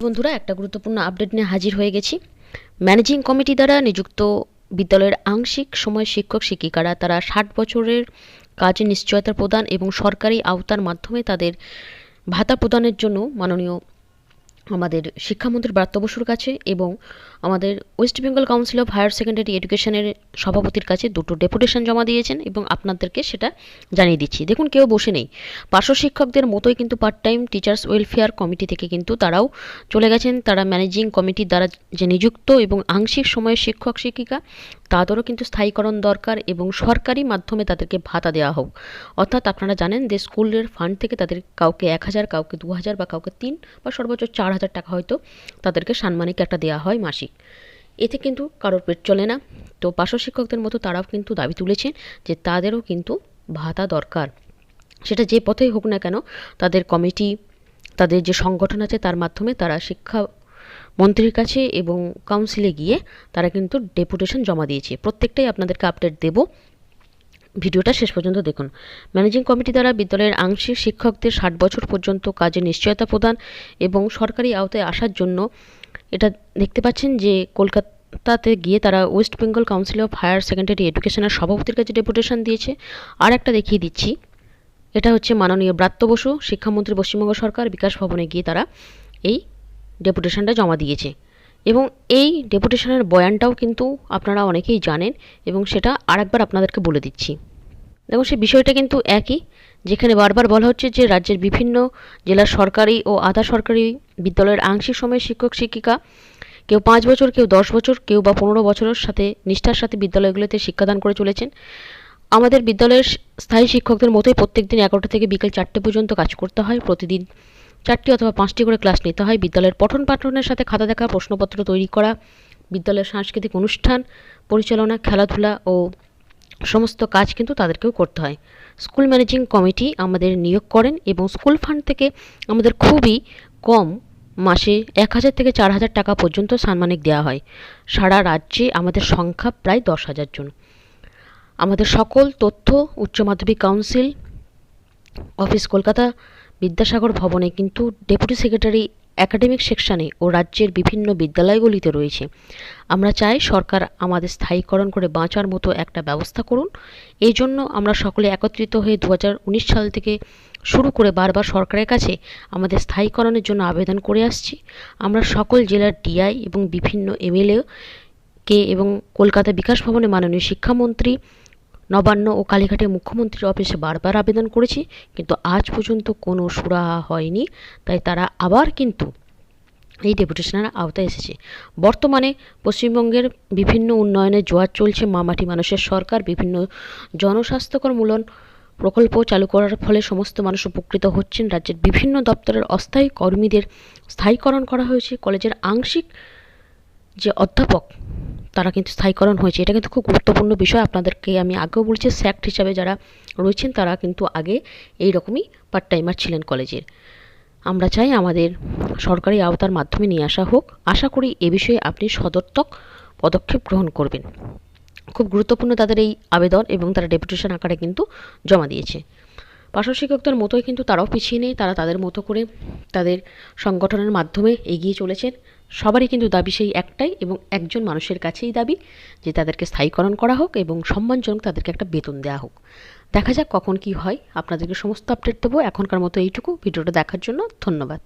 বন্ধুরা, একটা গুরুত্বপূর্ণ আপডেট নিয়ে হাজির হয়ে গেছি। ম্যানেজিং কমিটি দ্বারা নিযুক্ত বিদ্যালয়ের আংশিক সময় শিক্ষক শিক্ষিকারা তারা ষাট বছরের কাজে নিশ্চয়তা প্রদান এবং সরকারি আওতার মাধ্যমে তাদের ভাতা প্রদানের জন্য মাননীয় আমাদের শিক্ষামন্ত্রী ব্রাত্য বসুর কাছে এবং আমাদের West Bengal council of higher secondary এডুকেশনের সভাপতির কাছে দুটো ডেপুটেশন জমা দিয়েছেন এবং আপনাদেরকে সেটা জানিয়ে দিচ্ছি। দেখুন, কেউ বসে নেই। পার্শ্ব শিক্ষকদের মতোই কিন্তু part time teachers welfare committee থেকে কিন্তু তারাও চলে গেছেন। তারা ম্যানেজিং কমিটির দ্বারা যে নিযুক্ত এবং আংশিক সময়ে শিক্ষক, শিক্ষিকা, তাদেরও কিন্তু স্থায়ীকরণ দরকার এবং সরকারি মাধ্যমে তাদেরকে ভাতা দেওয়া হোক। অর্থাৎ আপনারা জানেন যে স্কুলের ফান্ড থেকে তাদের কাউকে এক হাজার, কাউকে দু হাজার বা কাউকে তিন বা সর্বোচ্চ চার হাজার টাকা হয়তো তাদেরকে সাম্মানিক একটা দেওয়া হয় মাসিক। এতে কিন্তু কারোর পেট চলে না। তো পার্শ্ব শিক্ষকদের মতো তারাও কিন্তু দাবি তুলেছেন যে তাদেরও কিন্তু ভাতা দরকার। সেটা যে পথেই হোক না কেন, তাদের কমিটি, তাদের যে সংগঠন আছে তার মাধ্যমে তারা শিক্ষা মন্ত্রীর কাছে এবং কাউন্সিলে গিয়ে তারা কিন্তু ডেপুটেশন জমা দিয়েছে। প্রত্যেকটাই আপনাদেরকে আপডেট দেব। ভিডিওটা শেষ পর্যন্ত দেখুন। ম্যানেজিং কমিটি দ্বারা বিদ্যালয়ের আংশিক শিক্ষকদের ষাট বছর পর্যন্ত কাজে নিশ্চয়তা প্রদান এবং সরকারি আওতায় আসার জন্য এটা দেখতে পাচ্ছেন যে কলকাতাতে গিয়ে তারা West Bengal council of higher secondary এডুকেশনের সভাপতির কাছে ডেপুটেশন দিয়েছে। আর একটা দেখিয়ে দিচ্ছি। এটা হচ্ছে মাননীয় ব্রাত্য বসু, শিক্ষামন্ত্রী পশ্চিমবঙ্গ সরকার, বিকাশ ভবনে গিয়ে তারা এই ডেপুটেশনটা জমা দিয়েছে। এবং এই ডেপুটেশনের বয়ানটাও কিন্তু আপনারা অনেকেই জানেন এবং সেটা আরেকবার আপনাদেরকে বলে দিচ্ছি। দেখুন সেই বিষয়টা কিন্তু একই, যেখানে বারবার বলা হচ্ছে যে রাজ্যের বিভিন্ন জেলার সরকারি ও আধা সরকারি বিদ্যালয়ের আংশিক সময় শিক্ষক, শিক্ষিকা, কেউ পাঁচ বছর, কেউ দশ বছর, কেউ বা পনেরো বছরের সাথে, নিষ্ঠার সাথে বিদ্যালয়গুলোতে শিক্ষাদান করে চলেছেন। আমাদের বিদ্যালয়ের স্থায়ী শিক্ষকদের মতোই প্রত্যেক দিন এগারোটা থেকে বিকেল চারটে পর্যন্ত কাজ করতে হয়। প্রতিদিন চারটি অথবা পাঁচটি করে ক্লাস নিতে হয়। বিদ্যালয়ের পঠন পাঠনের সাথে খাতা দেখা, প্রশ্নপত্র তৈরি করা, বিদ্যালয়ের সাংস্কৃতিক অনুষ্ঠান, পরিচালনা, খেলাধুলা ও সমস্ত কাজ কিন্তু তাদেরকেও করতে হয়। স্কুল ম্যানেজিং কমিটি আমাদের নিয়োগ করেন এবং স্কুল ফান্ড থেকে আমাদের খুবই কম মাসে এক হাজার থেকে চার হাজার টাকা পর্যন্ত সাম্মানিক দেওয়া হয়। সারা রাজ্যে আমাদের সংখ্যা প্রায় দশ হাজার জন। আমাদের সকল তথ্য উচ্চ মাধ্যমিক কাউন্সিল, অফিস কলকাতা বিদ্যাসাগর ভবনে কিন্তু ডেপুটি সেক্রেটারি একাডেমিক সেকশানে ও রাজ্যের বিভিন্ন বিদ্যালয়গুলিতে রয়েছে। আমরা চাই সরকার আমাদের স্থায়ীকরণ করে বাঁচার মতো একটা ব্যবস্থা করুন। এই জন্য আমরা সকলে একত্রিত হয়ে দু হাজার উনিশ সাল থেকে শুরু করে বারবার সরকারের কাছে আমাদের স্থায়ীকরণের জন্য আবেদন করে আসছি। আমরা সকল জেলার ডিআই এবং বিভিন্ন এমএলএ কে এবং কলকাতা বিকাশ ভবনে মাননীয় শিক্ষামন্ত্রী নবান্ন ও কালীঘাটে মুখ্যমন্ত্রীর অফিসে বারবার আবেদন করেছি, কিন্তু আজ পর্যন্ত কোনো সুরাহা হয়নি। তাই তারা আবার কিন্তু এই ডেপুটেশনের আওতায় এসেছে। বর্তমানে পশ্চিমবঙ্গের বিভিন্ন উন্নয়নে জোয়ার চলছে, মামাটি মানুষের সরকার, বিভিন্ন জনস্বাস্থ্যকর মূলন প্রকল্প চালু করার ফলে সমস্ত মানুষ উপকৃত হচ্ছেন। রাজ্যের বিভিন্ন দপ্তরের অস্থায়ী কর্মীদের স্থায়ীকরণ করা হয়েছে। কলেজের আংশিক যে অধ্যাপক তারা কিন্তু স্থায়ীকরণ হয়েছে। এটা কিন্তু খুব গুরুত্বপূর্ণ বিষয় আপনাদেরকে আমি আগেও বলছি স্যাক্ট হিসাবে যারা রয়েছেন তারা কিন্তু আগে এই রকমই পার্ট টাইমার ছিলেন কলেজের আমরা চাই আমাদের সরকারি আওতার মাধ্যমে নিয়ে আসা হোক। আশা করি এ বিষয়ে আপনি সদর্থক পদক্ষেপ গ্রহণ করবেন। খুব গুরুত্বপূর্ণ তাদের এই আবেদন এবং তারা ডেপুটেশন আকারে কিন্তু জমা দিয়েছে। পার্শ্ব শিক্ষকদের মতোই কিন্তু তারাও পিছিয়ে নেই, তারা তাদের মতো করে তাদের সংগঠনের মাধ্যমে এগিয়ে চলেছেন। সবারই কিন্তু দাবি সেই একটাই এবং একজন মানুষের কাছেই দাবি যে তাদেরকে স্থায়ীকরণ করা হোক এবং সম্মানজনক তাদেরকে একটা বেতন দেওয়া হোক। দেখা যাক কখন কি হয়। আপনাদেরকে সমস্ত আপডেট দেবো। এখনকার মতো এইটুকু। ভিডিওটা দেখার জন্য ধন্যবাদ।